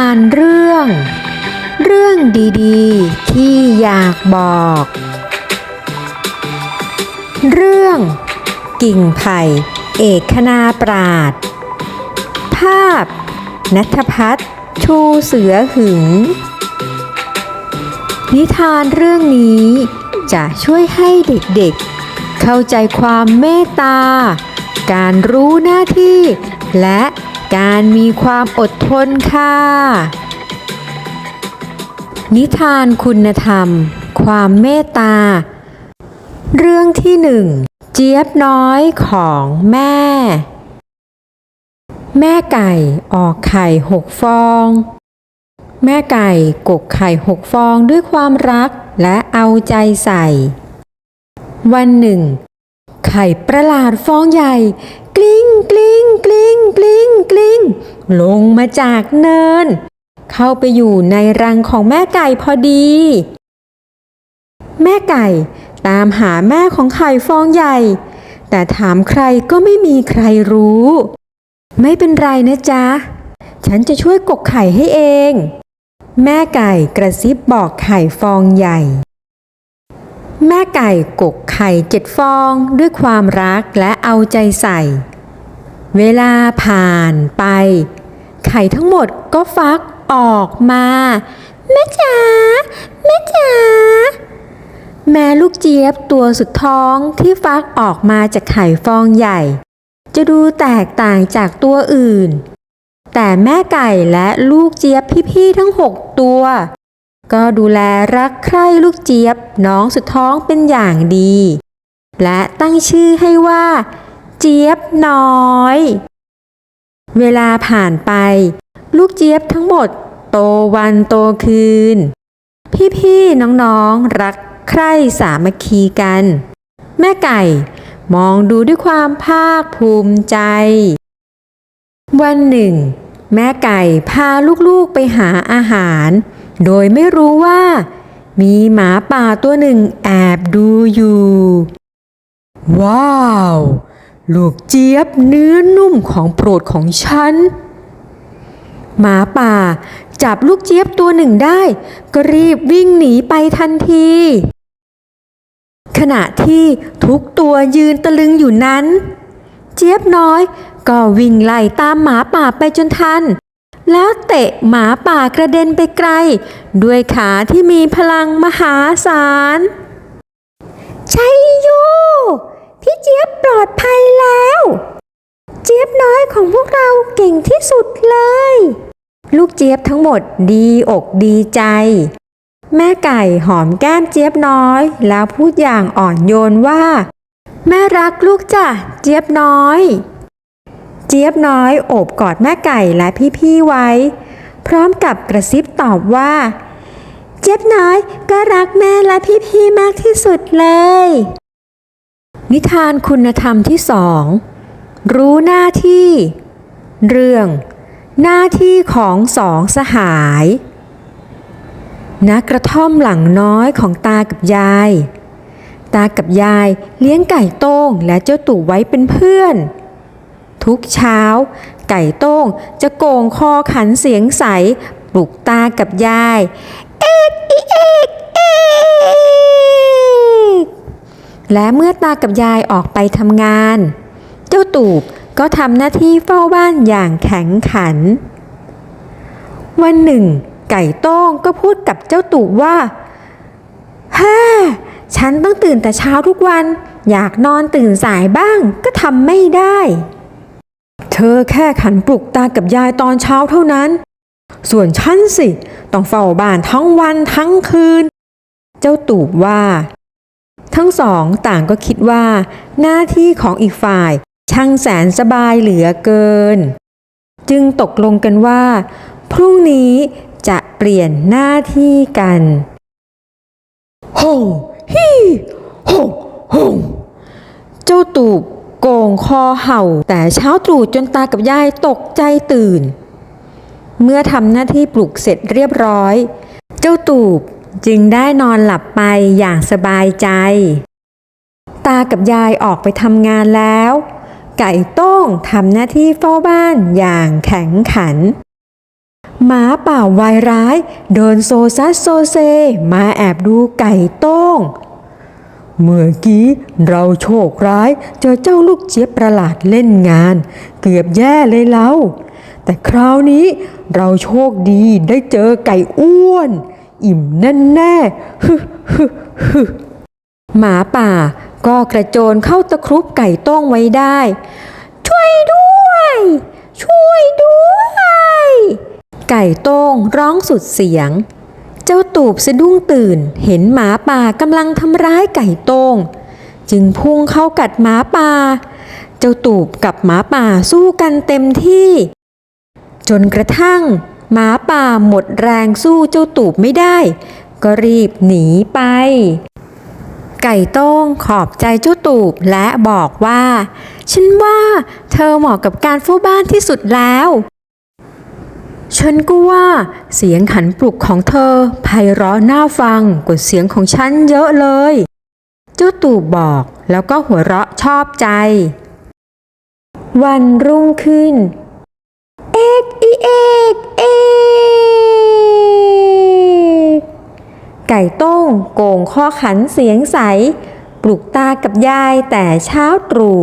านเรื่อง เรื่องดีๆ ที่อยากบอก เรื่อง กิ่งไผ่เอกคณาปราดภาพ นัทพัฒน์ชูเสือหึง นิทานเรื่องนี้จะช่วยให้เด็กๆ เข้าใจความเมตตา การรู้หน้าที่และ การมีความอดทนค่ะ นิทานคุณธรรม ความเมตตา เรื่องที่หนึ่งเจี๊ยบน้อยของแม่ แม่ไก่ออกไข่หกฟอง แม่ไก่กกไข่หกฟองด้วยความรักและเอาใจใส่ วันหนึ่ง ไข่ประหลาดฟองใหญ่ กลิ้งกลิ้งกลิ้งกลิ้งกลิ้งลงมาจากเนิน เข้าไปอยู่ในรังของแม่ไก่พอดี แม่ไก่ตามหาแม่ของไข่ฟองใหญ่ แต่ถามใครก็ไม่มีใครรู้ ไม่เป็นไรนะจ๊ะ ฉันจะช่วยกกไข่ให้เอง แม่ไก่กระซิบบอกไข่ฟองใหญ่ แม่ไก่กกไข่เจ็ดฟองด้วยความรักและเอาใจใส่ เวลาผ่านไป ไข่ทั้งหมดก็ฟักออกมาแม่จ๋าแม่จ๋าแม่ลูกเจี๊ยบตัวสุดท้องที่ฟักออกมาจากไข่ฟองใหญ่ จะดูแตกต่างจากตัวอื่น แต่แม่ไก่และลูกเจี๊ยบพี่ๆทั้งหกตัว ก็ดูแลรักใคร่ลูกเจี๊ยบน้องสุดท้องเป็นอย่างดี และตั้งชื่อให้ว่า เจี๊ยบน้อย เวลาผ่านไป ลูกเจี๊ยบทั้งหมด โตวันโตคืน พี่ๆน้องๆรักใคร่สามัคคีกัน แม่ไก่มองดูด้วยความภาคภูมิใจ วันหนึ่ง แม่ไก่พาลูกๆไปหาอาหาร โดยไม่รู้ว่า มีหมาป่าตัวหนึ่งแอบดูอยู่ ว้าว ลูกเจี๊ยบเนื้อนุ่มของโปรดของฉัน หมาป่า จับลูกเจี๊ยบตัวหนึ่งได้ ก็รีบวิ่งหนีไปทันที ขณะที่ทุกตัวยืนตะลึงอยู่นั้น เจี๊ยบน้อย ก็วิ่งไล่ตามหมาป่าไปจนทัน แล้วเตะหมาป่ากระเด็นไปไกล ด้วยขาที่มีพลังมหาศาล ใชัยโย พี่เจี๊ยบปลอดภัยแล้ว เจี๊ยบน้อยของพวกเราเก่งที่สุดเลย ลูกเจี๊ยบทั้งหมดดีอกดีใจ แม่ไก่หอมแก้มเจี๊ยบน้อย แล้วพูดอย่างอ่อนโยนว่า แม่รักลูกจ้ะเจี๊ยบน้อย เจี๊ยบน้อยโอบกอดแม่ไก่และพี่ๆไว้ พร้อมกับกระซิบตอบว่า เจี๊ยบน้อยก็รักแม่และพี่ๆมากที่สุดเลย นิทานคุณธรรมที่สองรู้หน้าที่ เรื่อง หน้าที่ของสองสหายณกระท่อมหลังน้อยของตากับยาย ตากับยายเลี้ยงไก่โต้งและเจ้าตู่ไว้เป็นเพื่อน ทุกเช้า ไก่โต้งจะโก่งคอขันเสียงใสปลุกตากับยาย เอกอีเอกเอก และเมื่อตากับยายออกไปทำงาน เจ้าตูบก็ทำหน้าที่เฝ้าบ้านอย่างแข็งขัน วันหนึ่ง ไก่โต้งก็พูดกับเจ้าตูบว่าฮ่าฉันต้องตื่นแต่เช้าทุกวัน อยากนอนตื่นสายบ้างก็ทำไม่ได้ เธอแค่ขันปลุกตากับยายตอนเช้าเท่านั้น ส่วนฉันสิ ต้องเฝ้าบ้านทั้งวันทั้งคืน เจ้าตูบว่า ทั้งสองต่างก็คิดว่า หน้าที่ของอีกฝ่ายช่างแสนสบายเหลือเกิน จึงตกลงกันว่า พรุ่งนี้จะเปลี่ยนหน้าที่กันฮ่งฮี่ฮ่งฮ่งเจ้าตูบโก่งคอเห่า แต่เช้าตรู่จนตากับยายตกใจตื่น เมื่อทำหน้าที่ปลุกเสร็จเรียบร้อย เจ้าตูบ จึงได้นอนหลับไปอย่างสบายใจ ตากับยายออกไปทำงานแล้ว ไก่โต้งทำหน้าที่เฝ้าบ้านอย่างแข็งขัน หมาป่าวายร้ายเดินโซซัสโซเซ มาแอบดูไก่โต้ง เมื่อกี้เราโชคร้ายเจอเจ้าลูกเจี๊ยบประหลาดเล่นงาน เกือบแย่เลยเราแต่คราวนี้เราโชคดีได้เจอไก่อ้วน อิ่มแน่แน่ๆฮึฮึฮึหมาป่าก็กระโจนเข้าตะครุบไก่โต้งไว้ได้ ช่วยด้วย ช่วยด้วย ไก่โต้งร้องสุดเสียง เจ้าตูบสะดุ้งตื่น เห็นหมาป่ากำลังทำร้ายไก่โต้ง จึงพุ่งเข้ากัดหมาป่า เจ้าตูบกับหมาป่าสู้กันเต็มที่ จนกระทั่ง หมาป่าหมดแรงสู้เจ้าตูบไม่ได้ ก็รีบหนีไป ไก่โต้งขอบใจเจ้าตูบและบอกว่า ฉันว่าเธอเหมาะกับการเฝ้าบ้านที่สุดแล้ว ฉันก็ว่า เสียงขันปลุกของเธอไพเราะน่าฟังกว่าเสียงของฉันเยอะเลย เจ้าตู่บอกแล้วก็หัวเราะชอบใจวันรุ่งขึ้น เอกอีเอกเอก ไก่โต้งโก่งข้อขันเสียงใส ปลุกตากับยายแต่เช้าตรู่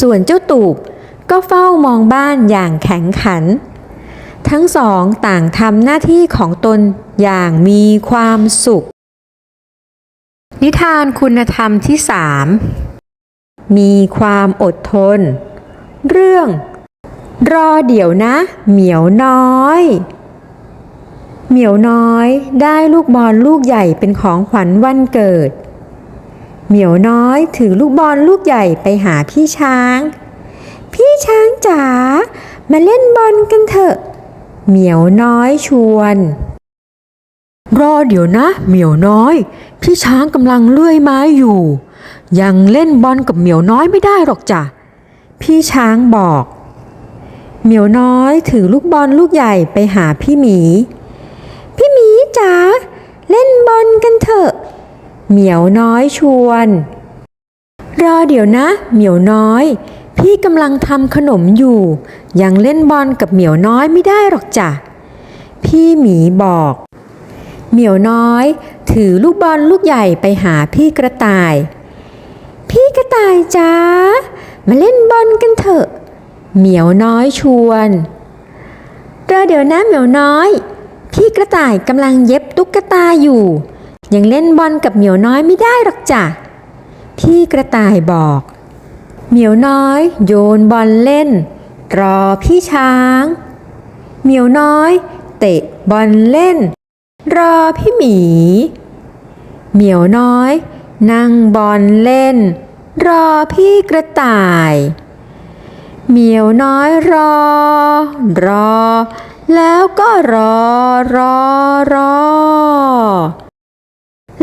ส่วนเจ้าตูบก็เฝ้ามองบ้านอย่างแข็งขัน ทั้งสองต่างทำหน้าที่ของตนอย่างมีความสุข นิทานคุณธรรมที่สามมีความอดทน เรื่อง รอเดี๋ยวนะ เหมียวน้อย เหมียวน้อยได้ลูกบอลลูกใหญ่เป็นของขวัญวันเกิด เหมียวน้อยถือลูกบอลลูกใหญ่ไปหาพี่ช้าง พี่ช้างจ๋ามาเล่นบอลกันเถอะ เหมียวน้อยชวน รอเดี๋ยวนะ เหมียวน้อย พี่ช้างกำลังเลื่อยไม้อยู่ ยังเล่นบอลกับเหมียวน้อยไม่ได้หรอกจ้ะพี่ช้างบอก เหมียวน้อยถือลูกบอลลูกใหญ่ไปหาพี่หมี จ๋าเล่นบอลกันเถอะ เหมียวน้อยชวน รอเดี๋ยวนะ เหมียวน้อย พี่กำลังทำขนมอยู่ ยังเล่นบอลกับเหมียวน้อยไม่ได้หรอกจ้ะ พี่หมีบอก เหมียวน้อย ถือลูกบอลลูกใหญ่ไปหาพี่กระต่าย พี่กระต่ายจ้ามาเล่นบอลกันเถอะ เหมียวน้อยชวนรอเดี๋ยวนะเหมียวน้อย พี่กระต่ายกำลังเย็บตุ๊กตาอยู่ ยังเล่นบอลกับเหมียวน้อยไม่ได้หรอกจ้ะ พี่กระต่ายบอก เหมียวน้อย โยนบอลเล่น รอพี่ช้าง เหมียวน้อย เตะบอลเล่น รอพี่หมี เหมียวน้อย นั่งบอลเล่น รอพี่กระต่าย เหมียวน้อยรอ รอ แล้วก็รอรอรอ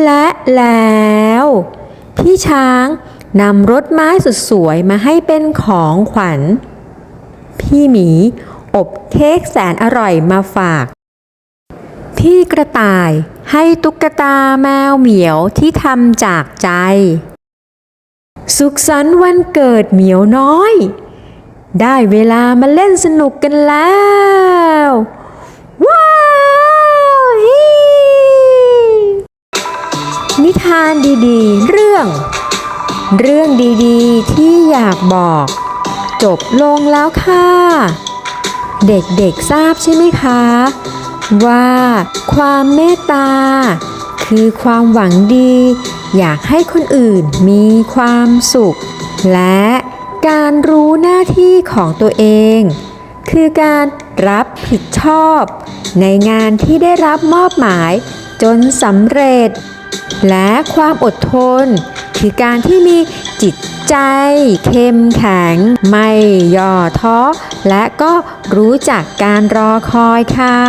และแล้ว พี่ช้างนำรถไม้สุดสวยมาให้เป็นของขวัญ พี่หมี อบเค้กแสนอร่อยมาฝาก พี่กระต่ายให้ตุ๊กตาแมวเหมียวที่ทำจากใจ สุขสันต์วันเกิดเหมียวน้อย ได้เวลามาเล่นสนุกกันแล้ว ว้าวฮินิทานดีๆ เรื่อง เรื่องดีๆ ที่อยากบอก จบลงแล้วค่ะ เด็กๆทราบใช่ไหมคะ ว่าความเมตตา คือความหวังดี อยากให้คนอื่นมีความสุข และ การรู้หน้าที่ของตัวเอง คือการรับผิดชอบ ในงานที่ได้รับมอบหมายจนสำเร็จ และความอดทน คือการที่มีจิตใจ เข้มแข็ง ไม่ย่อท้อ และก็รู้จักการรอคอยค่ะ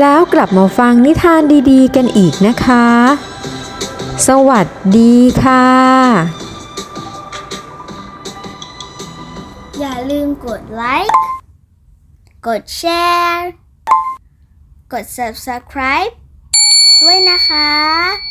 แล้วกลับมาฟังนิทานดีๆ กันอีกนะคะ สวัสดีค่ะ ลืมกดไลค์ กดแชร์ กด subscribe ด้วยนะคะ